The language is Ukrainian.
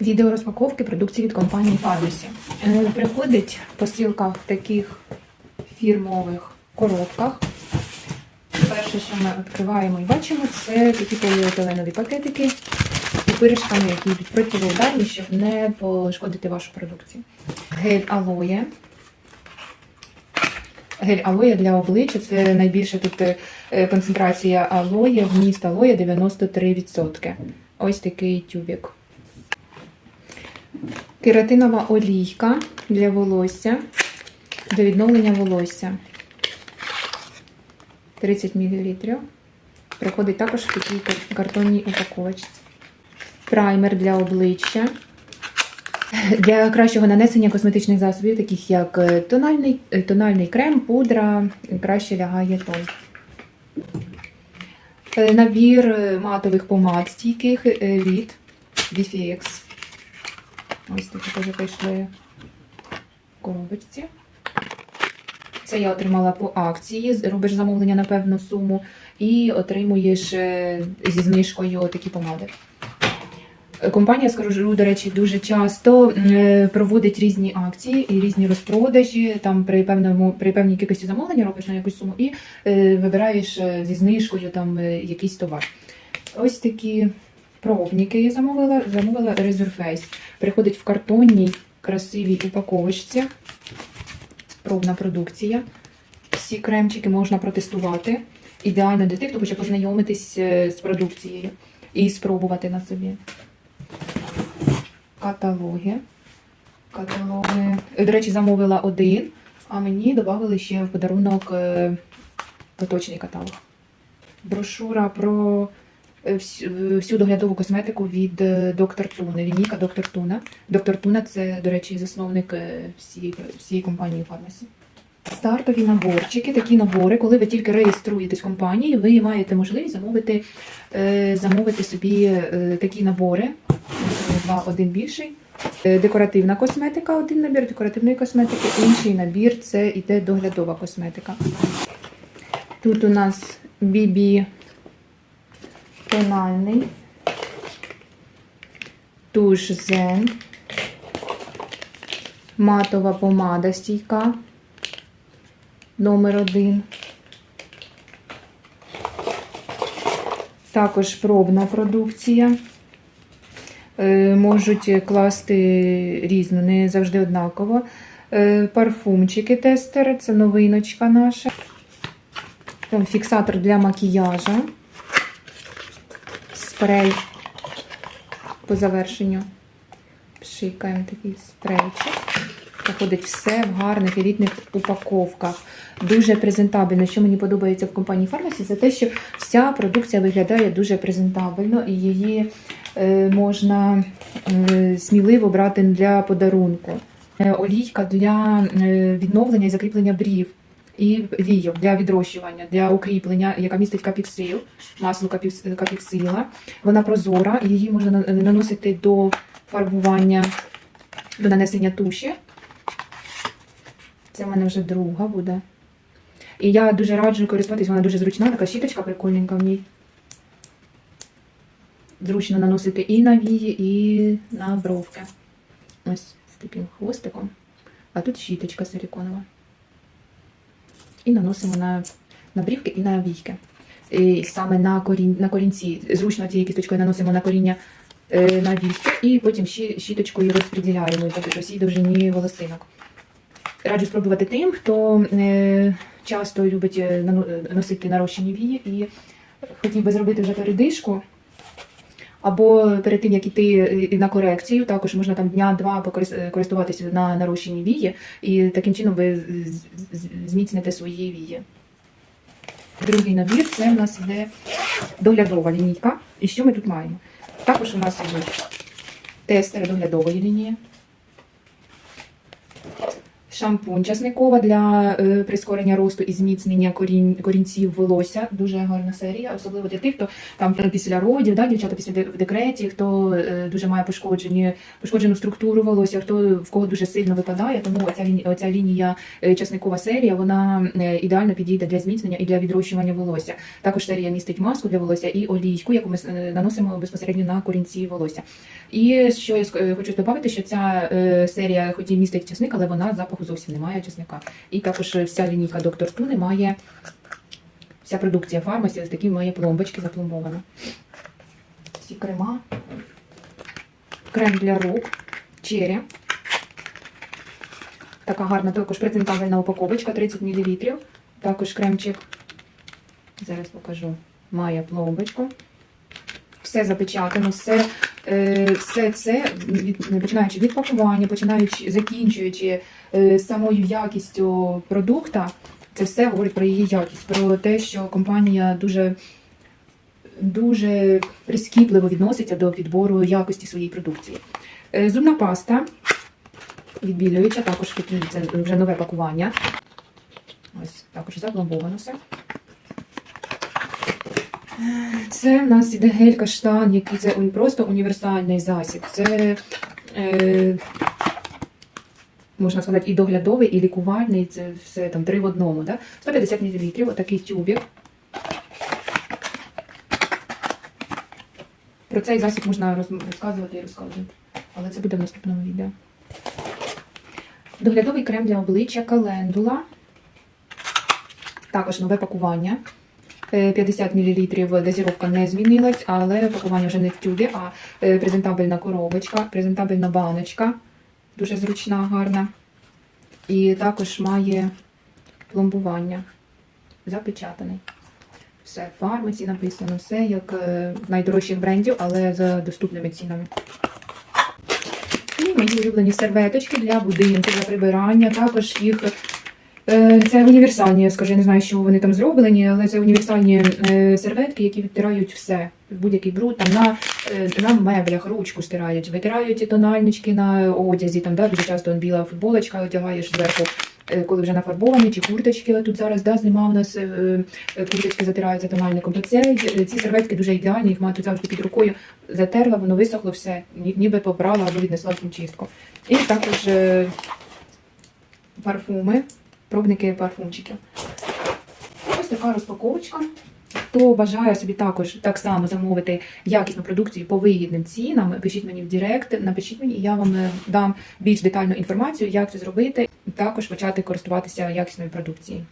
Відео розпаковки продукції від компанії Фабісі. Приходить посилка в таких фірмових коробках. Перше, що ми відкриваємо і бачимо, це такі поліетиленові пакетики з пупиришками, які йдуть противоударні, щоб не пошкодити вашу продукцію. Гель алоє. Гель алоє для обличчя це найбільша тут е, концентрація алоє, вміст алоє 93%. Ось такий тюбик. Кератинова олійка для волосся, для відновлення волосся. 30 мл. Приходить також в такій картонній упаковочці. Праймер для обличчя. Для кращого нанесення косметичних засобів, таких як е, тональний, е, тональний крем, пудра, краще лягає тон. Е, Набір матових помад стійких від BFX. Ось такі теж прийшли в коробочці. Це я отримала по акції. Робиш замовлення на певну суму і отримуєш е, зі знижкою такі помади. Компанія, скажу, до речі, дуже часто е, проводить різні акції і різні розпродажі. Там при певному при певній кількості замовлення робиш на якусь суму і е, вибираєш зі знижкою там якийсь товар. Ось такі пробники я замовила. Замовила Resurface. Приходить в картонній красивій упаковочці. Пробна продукція. Всі кремчики можна протестувати. Ідеально для тих, хто хоче познайомитись е, з продукцією і спробувати на собі. Каталоги. Каталоги. До речі, замовила один, а мені додали ще в подарунок е, поточний каталог. Брошура про всю, всю доглядову косметику від е, доктор Туна. Лінійка доктор Туна. Доктор Туна це, до речі, засновник е, всієї, всієї компанії Фармасі. Стартові наборчики, такі набори, коли ви тільки реєструєтесь в компанії, ви маєте можливість замовити, е, замовити собі е, такі набори. Два, один більший. Е, Декоративна косметика, один набір декоративної косметики, інший набір це іде доглядова косметика. Тут у нас BB тональний, туш Zen, матова помада стійка номер один. Також пробна продукція. Е, Можуть класти різну, не завжди однаково. Е, Парфумчики тестери, це новиночка наша. Там фіксатор для макіяжа. Спрей по завершенню. Пшикаємо такий спрейчик. Заходить все в гарних елітних упаковках. Дуже презентабельно. Що мені подобається в компанії Фармасі, це те, що вся продукція виглядає дуже презентабельно і її е, можна е, сміливо брати для подарунку. Е, олійка для відновлення і закріплення брів. І війок для відрощування, для укріплення, яка містить капіксил, масло капіксила. Вона прозора, її можна наносити до фарбування, до нанесення туші. Це в мене вже друга буде. І я дуже раджу користуватись, вона дуже зручна, така щіточка прикольненька в ній. Зручно наносити і на вії, і на бровки. Ось з таким хвостиком. А тут щіточка силіконова. І наносимо на, на брівки і на війки. І саме на, корінь, на корінці. Зручно цією кісточкою наносимо на коріння е, на війки, і потім щі- щіточкою розподіляємо по всій довжині волосинок. Раджу спробувати тим, хто е, часто любить е, е, носити нарощені вії і хотів би зробити вже передишку. Або перед тим, як іти е, на корекцію, також можна там дня-два е, користуватися на нарощені вії, і таким чином ви зміцните свої вії. Другий набір це в нас йде доглядова лінійка. І що ми тут маємо? Також у нас йдуть тестери доглядової лінії, Шампунь часникова для е, прискорення росту і зміцнення корінь, корінців волосся. Дуже гарна серія, особливо для тих, хто там після родів, да, дівчата після в декреті, хто е, дуже має пошкоджені, пошкоджену структуру волосся, хто в кого дуже сильно випадає. Тому оця, оця лінія е, часникова серія вона е, ідеально підійде для зміцнення і для відрощування волосся. Також серія містить маску для волосся і олійку, яку ми е, наносимо безпосередньо на корінці волосся. І що я е, хочу додати, що ця е, серія, хоч і містить часник, але вона запаху зовсім не має часника. І також вся лінійка Доктор Ту не має, вся продукція фармасі ось такі має пломбочки запломбована. Всі крема, крем для рук, чері. Така гарна також презентабельна упаковочка 30 мл. Також кремчик. Зараз покажу. Має пломбочку. Все запечатано, все, все це, починаючи від пакування, починаючи, закінчуючи е, самою якістю продукта, це все говорить про її якість, про те, що компанія дуже, дуже прискіпливо відноситься до підбору якості своєї продукції. Е, Зубна паста відбілююча, також це вже нове пакування. Ось також запломбовано все. Це в нас іде гель каштан, який це просто універсальний засіб. Це е, можна сказати і доглядовий, і лікувальний. Це все там три в одному. Да? 150 мл, отакий тюбик. Про цей засіб можна розказувати і розказувати, але це буде в наступному відео. Доглядовий крем для обличчя календула. Також нове пакування. Е, 50 мл дозіровка не змінилась, але пакування вже не в тюбі, а е, презентабельна коробочка, презентабельна баночка. Дуже зручна, гарна. І також має пломбування. Запечатаний. Все, в фармасі написано, все як е, найдорожчих брендів, але за доступними цінами. І мої улюблені серветочки для будинку, для прибирання. Також їх е, це універсальні, я скажу, я не знаю, що вони там зроблені, але це універсальні е, серветки, які відтирають все. Будь-який бруд там на, е, на меблях ручку стирають, витирають і тональнички на одязі. Там да, дуже часто біла футболочка одягаєш зверху, е, коли вже нафарбовані, чи курточки. Тут зараз да, зима у нас е, е, курточки затираються тональником. То це, е, ці серветки дуже ідеальні, їх мати завжди під рукою. Затерла, воно висохло все, ніби побрала або віднесла в хімчистку. І також е, парфуми, пробники парфумчиків. Ось така розпаковочка. Хто бажає собі також так само замовити якісну продукцію по вигідним цінам, пишіть мені в Директ, напишіть мені, і я вам е, дам більш детальну інформацію, як це зробити, і також почати користуватися якісною продукцією.